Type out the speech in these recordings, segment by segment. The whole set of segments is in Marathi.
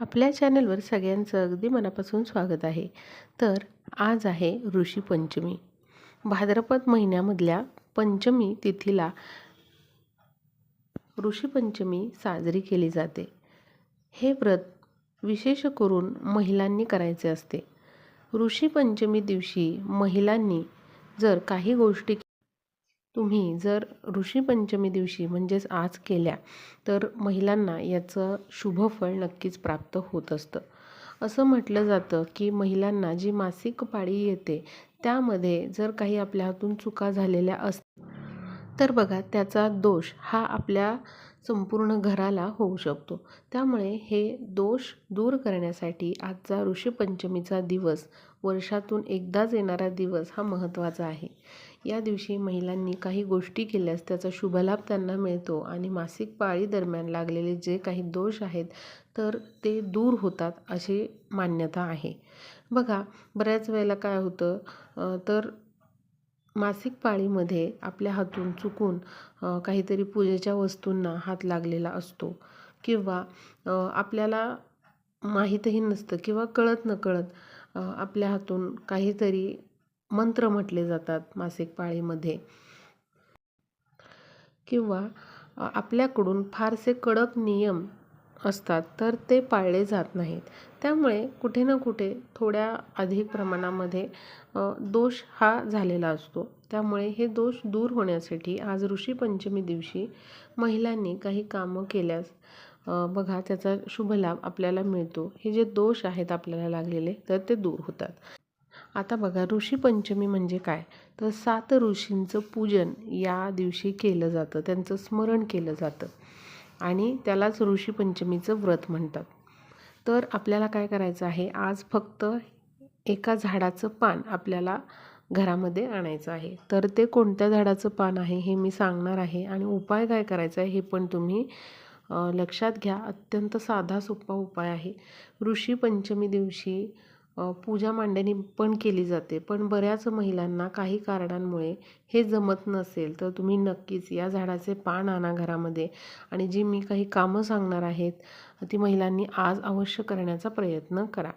आपल्या चॅनलवर सगळ्यांचं अगदी मनापासून स्वागत आहे. तर आज आहे ऋषीपंचमी भाद्रपद महिन्यामधल्या पंचमी तिथीला ऋषीपंचमी साजरी केली जाते. हे व्रत विशेष करून महिलांनी करायचे असते. ऋषीपंचमी दिवशी महिलांनी जर काही गोष्टी तुम्ही जर ऋषीपंचमी दिवशी म्हणजेच आज केल्या तर महिलांना याचं शुभफळ नक्कीच प्राप्त होत असतं. असं म्हटलं जातं की महिलांना जी मासिक पाळी येते त्यामध्ये जर काही आपल्या हातून चुका झालेल्या अस तर बघा त्याचा दोष हा आपल्या संपूर्ण घराला होऊ शकतो. त्यामुळे हे दोष दूर करण्यासाठी आजचा ऋषीपंचमीचा दिवस वर्षातून एकदाच येणारा दिवस हा महत्त्वाचा आहे. या दिवशी महिलांनी काही गोष्टी केल्यास त्याचा शुभलाभ त्यांना मिळतो आणि मासिक पाळी दरम्यान लागलेले जे काही दोष आहेत तर ते दूर होतात अशी मान्यता आहे. बघा बऱ्याच वेळेला काय होतं तर मासिक पाळीमध्ये आपल्या हातून चुकून काहीतरी पूजेच्या वस्तूंना हात लागलेला असतो किंवा आपल्याला माहीतही नसतं किंवा कळत नकळत आपल्या हातून काहीतरी मंत्र म्हटले जातात मासिक पाळीमध्ये. किंवा आपल्याकडून फारसे कडक नियम असतात तर ते पाळले जात नाहीत. त्यामुळे कुठे ना कुठे थोड्या अधिक प्रमाणामध्ये दोष हा झालेला असतो. त्यामुळे हे दोष दूर होण्यासाठी आज ऋषीपंचमी दिवशी महिलांनी काही कामं केल्यास बघा त्याचा शुभ लाभ आपल्याला मिळतो. हे जे दोष आहेत आपल्याला लागलेले तर ते दूर होतात. आता बघा ऋषीपंचमी म्हणजे काय? तर सात ऋषींचं पूजन या दिवशी केलं जातं. त्यांचं स्मरण केलं जातं. आणि त्यालाच ऋषीपंचमीचं व्रत म्हणतात. तर आपल्याला काय करायचं आहे? आज फक्त एका झाडाचं पान आपल्याला घरामध्ये आणायचं आहे. तर ते कोणत्या झाडाचं पान आहे हे मी सांगणार आहे. आणि उपाय काय करायचा आहे हे पण तुम्ही लक्षात घ्या. अत्यंत साधा सोपा उपाय आहे. ऋषीपंचमी दिवशी पूजा मांडणी पण केली जाते. पण बऱ्याच महिलांना काही कारणांमुळे हे जमत नसेल तर तुम्ही नक्कीच या झाडाचे पान आणा घरामध्ये. आणि जी मी काही कामं सांगणार आहेत ती महिलांनी आज अवश्य करण्याचा प्रयत्न करा.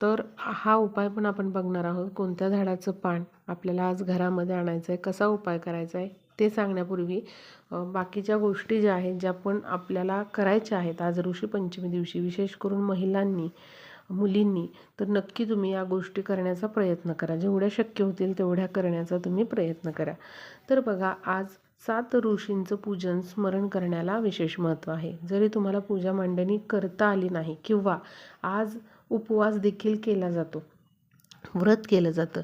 तर हा उपाय पण आपण बघणार आहोत. कोणत्या झाडाचं पान आपल्याला आज घरामध्ये आणायचं आहे कसा उपाय करायचा आहे ते सांगण्यापूर्वी बाकीच्या गोष्टी ज्या आहेत ज्या पण आपल्याला करायच्या आहेत आज ऋषी पंचमी दिवशी विशेष करून महिलांनी मुलींनी तर नक्की तुम्ही या गोष्टी करण्याचा प्रयत्न करा. जेवढ्या शक्य होतील तेवढ्या करण्याचा तुम्ही प्रयत्न करा. तर बघा आज सात ऋषींचं पूजन स्मरण करण्याला विशेष महत्त्व आहे. जरी तुम्हाला पूजा मांडणी करता आली नाही किंवा आज उपवास देखील केला जातो व्रत केलं जातं.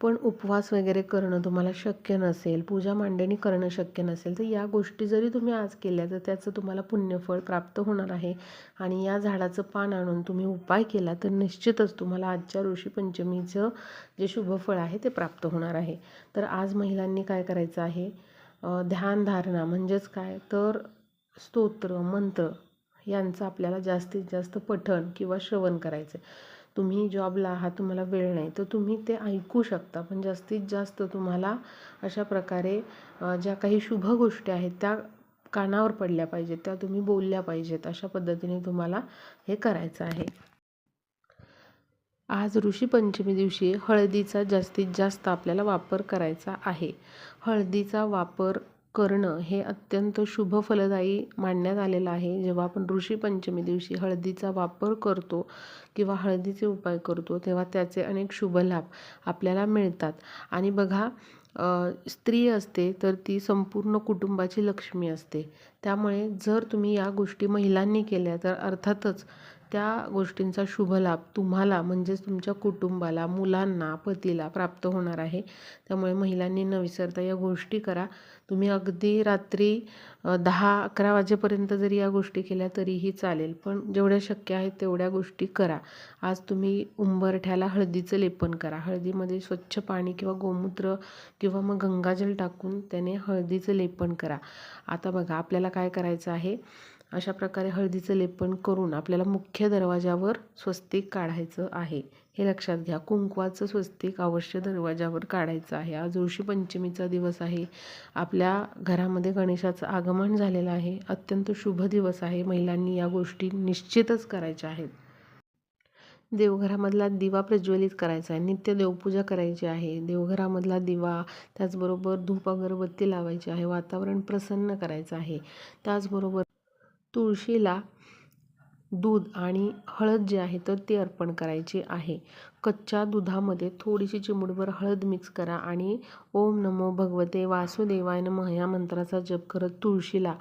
पण उपवास वगैरे करणं तुम्हाला शक्य नसेल पूजा मांडणी करणं शक्य नसेल तर या गोष्टी जरी तुम्ही आज केल्या तर त्याचं तुम्हाला पुण्यफळ प्राप्त होणार आहे. आणि या झाडाचं पान आणून तुम्ही उपाय केला तर निश्चितच तुम्हाला आजच्या ऋषीपंचमीचं जे शुभफळ आहे ते प्राप्त होणार आहे. तर आज महिलांनी काय करायचं आहे? ध्यानधारणा म्हणजेच काय? तर स्तोत्र मंत्र यांचं आपल्याला जास्तीत जास्त पठण किंवा श्रवण करायचं आहे तुम्ही जॉबला आहात तुम्हाला वेळ नाही तर तुम्ही ते ऐकू शकता. पण जास्तीत जास्त तुम्हाला अशा प्रकारे ज्या काही शुभ गोष्टी आहेत त्या कानावर पडल्या पाहिजेत त्या तुम्ही बोलल्या पाहिजेत अशा पद्धतीने तुम्हाला हे करायचं आहे. आज ऋषीपंचमी दिवशी हळदीचा जास्तीत जास्त आपल्याला वापर करायचा आहे. हळदीचा वापर करणं हे अत्यंत शुभ फलदायी मानण्यात आलेलं आहे. जेव्हा आपण ऋषीपंचमी दिवशी हळदीचा वापर करतो किंवा हळदीचे उपाय करतो तेव्हा त्याचे अनेक शुभ लाभ आपल्याला मिळतात. आणि बघा स्त्री असते तर ती संपूर्ण कुटुंबाची लक्ष्मी असते. त्यामुळे जर तुम्ही या गोष्टी महिलांनी केल्या तर अर्थातच त्या गोष्टींचा शुभ लाभ तुम्हाला म्हणजेच तुमच्या कुटुंबाला मुलांना पतीला प्राप्त होणार आहे. त्यामुळे महिलांनी न विसरता या गोष्टी करा. तुम्ही अगदी रात्री दहा अकरा वाजेपर्यंत जरी या गोष्टी केल्या तरीही चालेल पण जेवढ्या शक्य आहेत तेवढ्या गोष्टी करा. आज तुम्ही उंबरठ्याला हळदीचं लेपन करा. हळदीमध्ये स्वच्छ पाणी किंवा गोमूत्र किंवा मग गंगाजल टाकून त्याने हळदीचं लेपन करा. आता बघा आपल्याला काय करायचं आहे? अशा प्रकारे हळदीचं लेपन करून आपल्याला मुख्य दरवाजावर स्वस्तिक काढायचं आहे. हे लक्षात घ्या. कुंकवाचं स्वस्तिक अवश्य दरवाजावर काढायचं आहे. आज ऋषी पंचमीचा दिवस आहे. आपल्या घरामध्ये गणेशाचं आगमन झालेलं आहे. अत्यंत शुभ दिवस आहे. महिलांनी या गोष्टी निश्चितच करायच्या आहेत. देवघरामधला दिवा प्रज्वलित करायचा आहे. नित्य देवपूजा करायची आहे. देवघरामधला दिवा त्याचबरोबर धूप अगरबत्ती लावायची आहे. वातावरण प्रसन्न करायचं आहे. त्याचबरोबर तुळशीला दूध आणि हळद जे आहे तर ते अर्पण करायचे आहे. कच्च्या दुधामध्ये थोडीशी चिमूटभर हळद मिक्स करा आणि ओम नमो भगवते वासुदेवाय नमः या मंत्राचा जप करत तुळशीला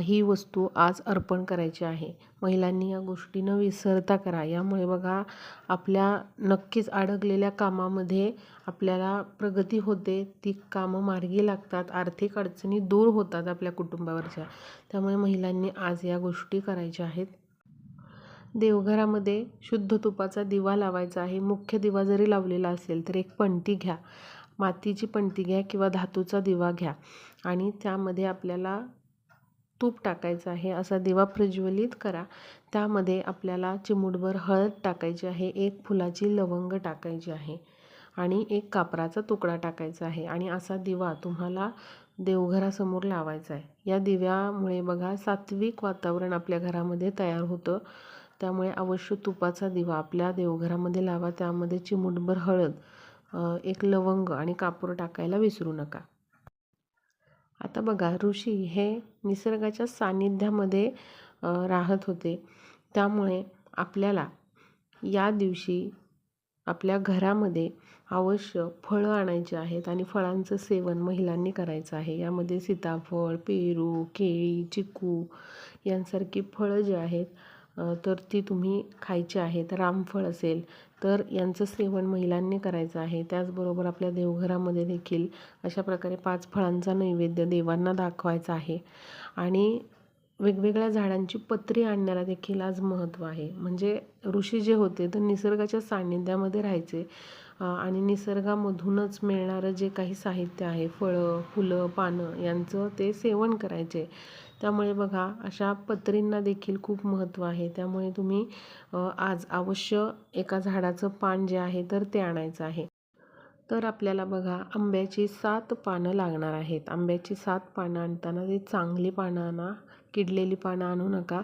ही वस्तू आज अर्पण करायची आहे. महिलांनी या गोष्टी न विसरता करा. यामुळे बघा आपल्या नक्कीच अडकलेल्या कामामध्ये आपल्याला प्रगती होते ती कामं मार्गी लागतात आर्थिक अडचणी दूर होतात आपल्या कुटुंबावरच्या. त्यामुळे महिलांनी आज या गोष्टी करायच्या आहेत. देवघरामध्ये शुद्ध तुपाचा दिवा लावायचा आहे. मुख्य दिवा जरी लावलेला असेल तर एक पणती घ्या. मातीची पणती घ्या किंवा धातूचा दिवा घ्या. आणि त्यामध्ये आपल्याला तूप टाकायचं आहे असा दिवा प्रज्वलित करा. त्यामध्ये आपल्याला चिमूटभर हळद टाकायची आहे एक फुलाची लवंग टाकायची आहे आणि एक कापराचा तुकडा टाकायचा आहे. आणि असा दिवा तुम्हाला देवघरासमोर लावायचा आहे. या दिव्यामुळे बघा सात्विक वातावरण आपल्या घरामध्ये तयार होतं. त्यामुळे अवश्य तुपाचा दिवा आपल्या देवघरामध्ये लावा. त्यामध्ये चिमूटभर हळद एक लवंग आणि कापूर टाकायला विसरू नका. आता बघा ऋषी हे निसर्गाच्या सान्निध्यामध्ये राहत होते. त्यामुळे आपल्याला या दिवशी आपल्या घरामध्ये अवश्य फळं आणायची आहेत आणि फळांचं सेवन महिलांनी करायचं आहे. यामध्ये सीताफळ पेरू केळी चिकू यांसारखी फळं जी आहेत तर ती तुम्ही खायची आहेत रामफळ असेल तर यांचं सेवन महिलांनी करायचं आहे. त्याचबरोबर आपल्या देवघरामध्ये देखील अशा प्रकारे पाच फळांचा नैवेद्य देवांना दाखवायचा आहे. आणि वेगवेगळ्या झाडांची पत्री आणण्याला देखील आज महत्त्व आहे. म्हणजे ऋषी जे होते तर निसर्गाच्या सान्निध्यामध्ये राहायचे. आणि निसर्गामधूनच मिळणारं जे काही साहित्य आहे फळं फुलं पानं यांचं ते सेवन करायचे. त्यामुळे बघा अशा पत्रींना देखील खूप महत्त्व आहे. त्यामुळे तुम्ही आज अवश्य एका झाडाचं पान जे आहे तर ते आणायचं आहे. तर आपल्याला बघा आंब्याची सात पानं लागणार आहेत. आंब्याची सात पानं आणताना ती चांगली पानं आणा किडलेली पानं आणू नका.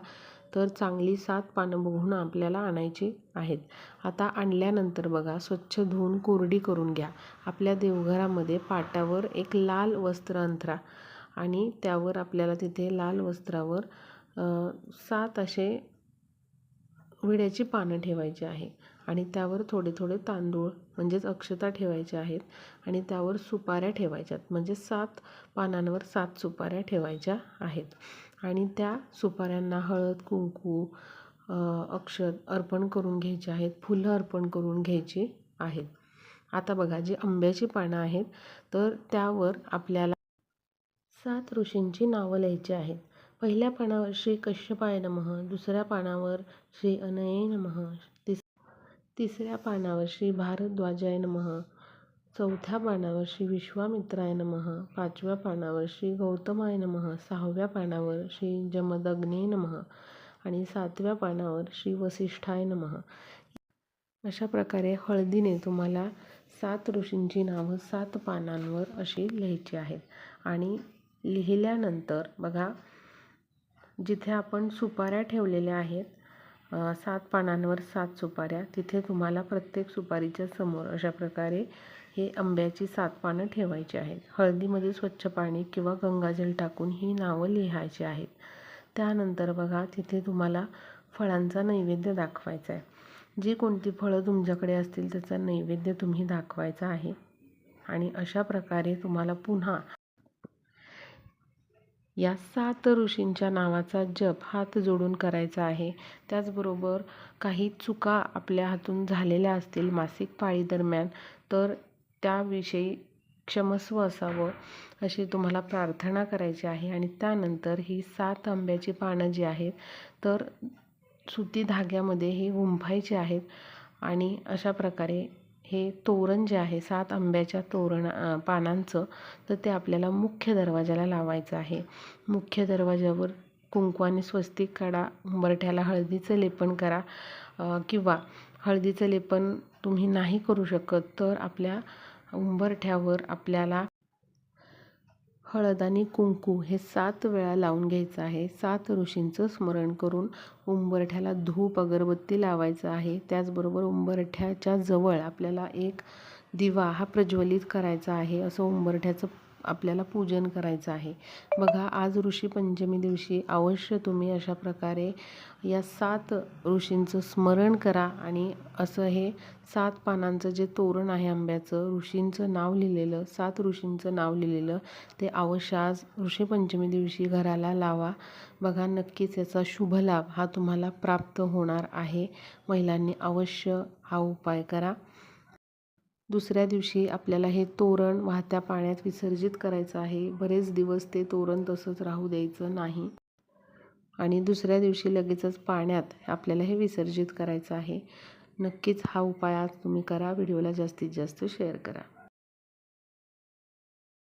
तर चांगली सात पानं बघून आपल्याला आणायची आहेत. आता आणल्यानंतर बघा स्वच्छ धुवून कोरडी करून घ्या. आपल्या देवघरामध्ये पाटावर एक लाल वस्त्र अंथरा आणि त्यावर आपल्याला तिथे लाल वस्त्रावर सात असे विड्याची पानं ठेवायची आहे आणि त्यावर थोडे थोडे तांदूळ म्हणजेच अक्षता ठेवायच्या आहेत आणि त्यावर सुपाऱ्या ठेवायच्यात म्हणजे सात पानांवर सात सुपाऱ्या ठेवायच्या आहेत. आणि त्या सुपाऱ्यांना हळद कुंकू अक्षत अर्पण करून घ्यायचे आहेत. फुलं अर्पण करून घ्यायची आहेत. आता बघा जी आंब्याची पानं आहेत तर त्यावर आपल्याला सात ऋषींची नावं लिहायची आहेत. पहिल्या पानावर श्री कश्यपाय नमः दुसऱ्या पानावर श्री अनये नमः तिस तिसऱ्या पानावर श्री भारद्वाजाय नमः चौथ्या पानावर श्री विश्वामित्राय नमः. पाचव्या पानावर श्री गौतमाय नमः. सहाव्या पानावर श्री जमदग्ने नमः. आणि सातव्या पानावर श्री वसिष्ठाय नमः. अशा प्रकारे हळदीने तुम्हाला सात ऋषींची नावं सात पानांवर अशी लिहायची आहेत. आणि लिहिल्यानंतर बघा जिथे आपण सुपाऱ्या ठेवलेल्या आहेत सात पानांवर सात सुपाऱ्या तिथे तुम्हाला प्रत्येक सुपारीच्या समोर अशा प्रकारे हे आंब्याची सात पानं ठेवायची आहेत. हळदीमध्ये स्वच्छ पाणी किंवा गंगाजल टाकून ही नावं लिहायची आहेत. त्यानंतर बघा तिथे तुम्हाला फळांचा नैवेद्य दाखवायचा आहे जी कोणती फळं तुमच्याकडे असतील त्याचा नैवेद्य तुम्ही दाखवायचा आहे. आणि अशा प्रकारे तुम्हाला पुन्हा या सात ऋषींच्या नावाचा जप हात जोडून करायचा आहे. त्याचबरोबर काही चुका आपल्या हातून झालेल्या असतील मासिक पाळी दरम्यान तर त्याविषयी क्षमस्व असावं अशी तुम्हाला प्रार्थना करायची आहे. आणि त्यानंतर ही सात आंब्याची पानं जी आहेत तर सुती धाग्यामध्ये ही गुंफायची आहेत. आणि अशा प्रकारे हे तोरण जे आहे सात आंब्याच्या तोरण पानांचं तर ते आपल्याला मुख्य दरवाजाला लावायचं आहे. मुख्य दरवाजावर कुंकवाने स्वस्तिक काढा उंबरठ्याला हळदीचं लेपन करा किंवा हळदीचं लेपन तुम्ही नाही करू शकत तर आपल्या उंबरठ्यावर आपल्याला हळद आणि कुंकू हे सात वेळा लावून घ्यायचं आहे. सात ऋषींचं स्मरण करून उंबरठ्याला धूप अगरबत्ती लावायचं आहे. त्याचबरोबर उंबरठ्याच्या जवळ आपल्याला एक दिवा हा प्रज्वलित करायचा आहे. असं उंबरठ्याचं आपल्याला पूजन करायचं आहे. बघा आज ऋषी पंचमी दिवशी अवश्य तुम्ही अशा प्रकारे या सात ऋषींचं स्मरण करा आणि असं हे सात पानांचं जे तोरण आहे आंब्याचं ऋषींचं नाव लिहिलेलं सात ऋषींचं नाव लिहिलेलं ते अवश्य आज ऋषीपंचमी दिवशी घराला लावा. बघा नक्कीच याचा शुभ लाभ हा तुम्हाला प्राप्त होणार आहे. महिलांनी अवश्य हा उपाय करा. दुसऱ्या दिवशी आपल्याला हे तोरण वाहत्या पाण्यात विसर्जित करायचं आहे. बरेच दिवस ते तोरण तसंच राहू द्यायचं नाही. आणि दुसऱ्या दिवशी लगेचच पाण्यात आपल्याला हे विसर्जित करायचं आहे. नक्कीच हा उपाय आज तुम्ही करा. व्हिडिओला जास्तीत जास्त शेअर करा.